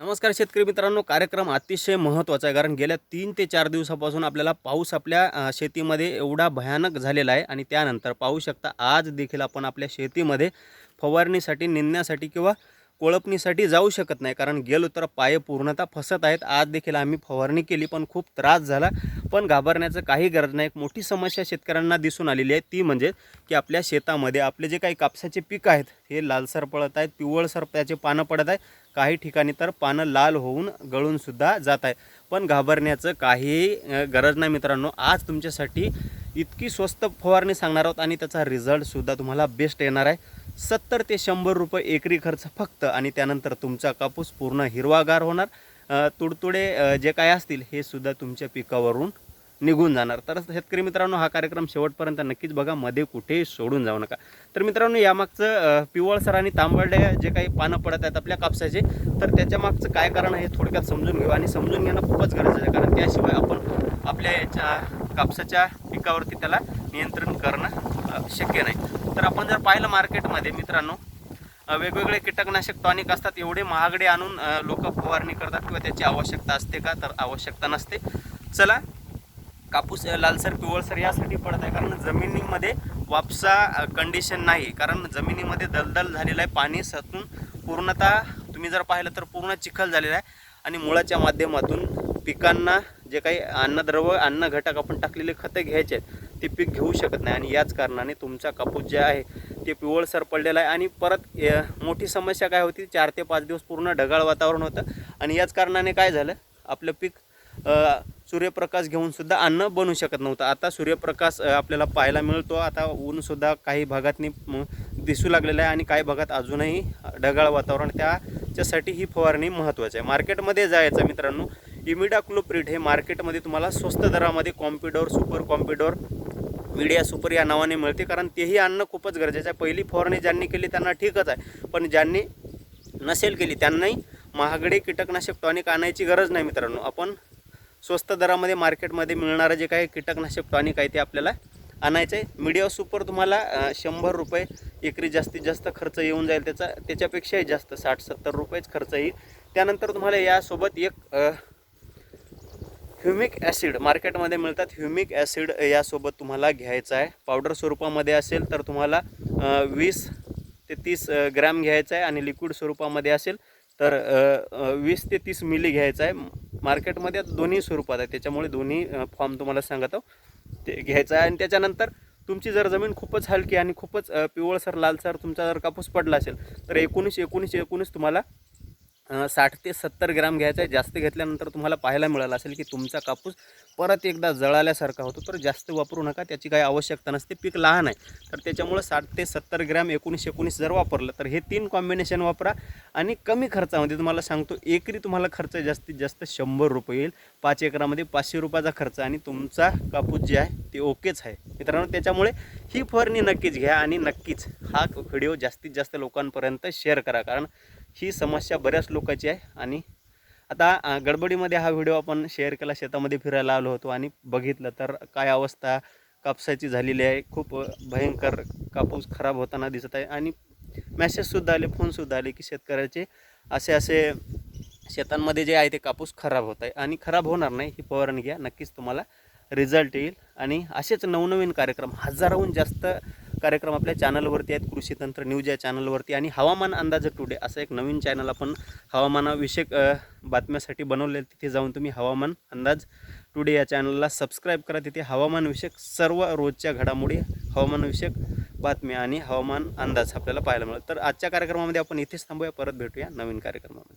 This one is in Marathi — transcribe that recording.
नमस्कार शेतकरी मित्रांनो कार्यक्रम अतिशय महत्त्वाचा आहे कारण गेल्या तीन ते चार दिवसापासून आपल्याला पाऊस आपल्या शेतीमध्ये एवढा भयानक झालेला आहे आणि त्यानंतर पाहू शकता आज देखील आपण आपल्या शेतीमध्ये फवारणीसाठी निंदण्यासाठी किंवा कोळपणीसाठी जाऊ शकत नाही कारण गेलो तर पाय पूर्णतः फसत आहेत. आज देखील आम्ही फवारणी केली पण खूप त्रास झाला. पण घाबरण्याचं काही गरज नाही. एक मोठी समस्या शेतकऱ्यांना दिसून आलेली आहे ती म्हणजे की आपल्या शेतामध्ये आपले जे काही कापसाचे पीक आहेत हे लालसर पडत आहेत पिवळसर त्याचे पानं पडत आहे काही ठिकाणी तर पानं लाल होऊन गळूनसुद्धा जात आहे. पण घाबरण्याचं काही गरज नाही मित्रांनो. आज तुमच्यासाठी इतकी स्वस्त फवारणी सांगणार आहोत आणि त्याचा रिझल्टसुद्धा तुम्हाला बेस्ट येणार आहे. सत्तर ते शंभर रुपये एकरी खर्च फक्त आणि त्यानंतर तुमचा कापूस पूर्ण हिरवागार होणार. तुडतुडे जे काय असतील हे सुद्धा तुमच्या पिकावरून निघून जाणार. तर शेतकरी मित्रांनो हा कार्यक्रम शेवटपर्यंत नक्कीच बघा. मध्ये कुठेही सोडून जाऊ नका. तर मित्रांनो यामागचं पिवळसर आणि तांबडे जे काही पानं पडत आहेत आपल्या कापसाचे तर त्याच्या मागचं काय कारण आहे हे थोडक्यात समजून घेऊ आणि समजून घेणं खूपच गरजेचं आहे. कारण त्याशिवाय आपण आपल्या याच्या कापसाच्या पिकावरती त्याला नियंत्रण करणं शक्य नाही. तर आपण जर पाहिलं मार्केटमध्ये मित्रांनो वेगवेगळे कीटकनाशक टॉनिक असतात. एवढे महागडे आणून लोक फवारणी करतात किंवा त्याची आवश्यकता असते का? तर आवश्यकता नसते. चला कापूस लालसर पिवळसर यासाठी पडत आहे कारण जमिनीमध्ये वापसा कंडिशन नाही. कारण जमिनीमध्ये दलदल झालेलं आहे पाणी सतून पूर्णतः तुम्ही जर पाहिलं तर पूर्ण चिखल झालेला आहे. आणि मुळाच्या माध्यमातून पिकांना जे काही अन्नद्रव्य अन्न घटक आपण टाकलेले खतं घ्यायचे आहेत ते पीक घेऊ शकत नाही. आणि याच कारणाने तुमचा कापूस जे आहे ते पिवळसर पडलेला आहे. आणि परत मोठी समस्या काय होती चार ते पाच दिवस पूर्ण ढगाळ वातावरण होतं. आणि याच कारणाने काय झालं आपलं पीक सूर्यप्रकाश घेऊनसुद्धा अन्न बनू शकत नव्हतं. आता सूर्यप्रकाश आपल्याला पाहायला मिळतो. आता ऊनसुद्धा काही भागातनी दिसू लागलेलं आहे आणि काही भागात अजूनही ढगाळ वातावरण. त्याच्यासाठी ही फवारणी महत्त्वाची आहे. मार्केटमध्ये जायचं मित्रांनो इमिडा क्लोप्रिट हे मार्केटमध्ये तुम्हाला स्वस्त दरामध्ये Confidor super Confidor media super या नावाने मिळते. कारण तेही अन्न खूपच गरजेचं आहे. पहिली फवारणी ज्यांनी केली त्यांना ठीकच आहे. पण ज्यांनी नसेल केली त्यांनाही महागडे कीटकनाशक टॉनिक आणायची गरज नाही मित्रांनो. आपण स्वस्त दरामध्ये मार्केटमध्ये मिळणारं जे काही कीटकनाशक टॉनिक आहे ते आपल्याला आणायचं आहे मीडिया सुपर तुम्हाला शंभर रुपये एकरी जास्तीत जास्त खर्च येऊन जाईल त्याचा त्याच्यापेक्षाही जास्त साठ सत्तर रुपयेच खर्च येईल. त्यानंतर तुम्हाला यासोबत एक ह्युमिक ॲसिड मार्केटमध्ये मिळतात. ह्युमिक ॲसिड यासोबत तुम्हाला घ्यायचं आहे पावडर स्वरूपामध्ये असेल तर तुम्हाला वीस ते तीस ग्रॅम घ्यायचं आहे आणि लिक्विड स्वरूपामध्ये असेल तर वीस ते तीस मिली घ्यायचं आहे मार्केटमध्ये आता दोन्ही स्वरूपात आहे. त्याच्यामुळे दोन्ही फॉर्म तुम्हाला सांगतो. ते घ्यायचं आहे आणि त्याच्यानंतर तुमची जर जमीन खूपच हलकी आणि खूपच पिवळसर लालसर तुमचा जर कापूस पडला असेल तर एकोणीस एकोणीस एकोणीस तुम्हाला साठ ते सत्तर ग्रॅम घ्यायचा आहे. जास्त घेतल्यानंतर तुम्हाला पाहायला मिळालं असेल की तुमचा कापूस परत एकदा जळाल्यासारखा होतो. तर जास्त वापरू नका. त्याची काही आवश्यकता नसते. पीक लहान आहे. तर त्याच्यामुळं साठ ते सत्तर ग्रॅम एकोणीस एकोणीस जर वापरलं तर हे तीन कॉम्बिनेशन वापरा आणि कमी खर्चामध्ये तुम्हाला सांगतो एकरी तुम्हाला खर्च जास्तीत जास्त शंभर रुपये येईल. पाच एकरामध्ये पाचशे रुपयाचा खर्च आणि तुमचा कापूस जे आहे ते ओकेच आहे. मित्रांनो त्याच्यामुळे ही फवारणी नक्कीच घ्या आणि नक्कीच हा व्हिडिओ जास्तीत जास्त लोकांपर्यंत शेअर करा. कारण ही समस्या बऱ्याच लोकांची आहे. आणि आता गडबडीमध्ये हा व्हिडिओ आपण शेअर केला शेतामध्ये फिरायला आलो होतो आणि बघितलं तर काय अवस्था कापसाची झालेली आहे. खूप भयंकर कापूस खराब होताना दिसत आहे. आणि मॅसेजसुद्धा आले फोनसुद्धा आले की शेतकऱ्याचे असे असे शेतांमध्ये जे आहे ते कापूस खराब होत आहे. आणि खराब होणार नाही ही फवारणी घ्या. नक्कीच तुम्हाला रिझल्ट येईल. आणि असेच नवनवीन कार्यक्रम हजाराहून जास्त कार्यक्रम आपल्या चॅनलवरती आहेत. कृषी तंत्र न्यूज या चॅनलवरती आणि हवामान अंदाज टुडे असं एक नवीन चॅनल आपण हवामानाविषयक बातम्यासाठी बनवले तिथे जाऊन तुम्ही हवामान अंदाज टुडे या चॅनलला सबस्क्राईब करा. तिथे हवामानविषयक सर्व रोजच्या घडामोडी हवामानविषयक बातम्या आणि हवामान अंदाज आपल्याला पाहायला मिळेल. तर आजच्या कार्यक्रमामध्ये आपण इथेच थांबूया. परत भेटूया नवीन कार्यक्रमामध्ये.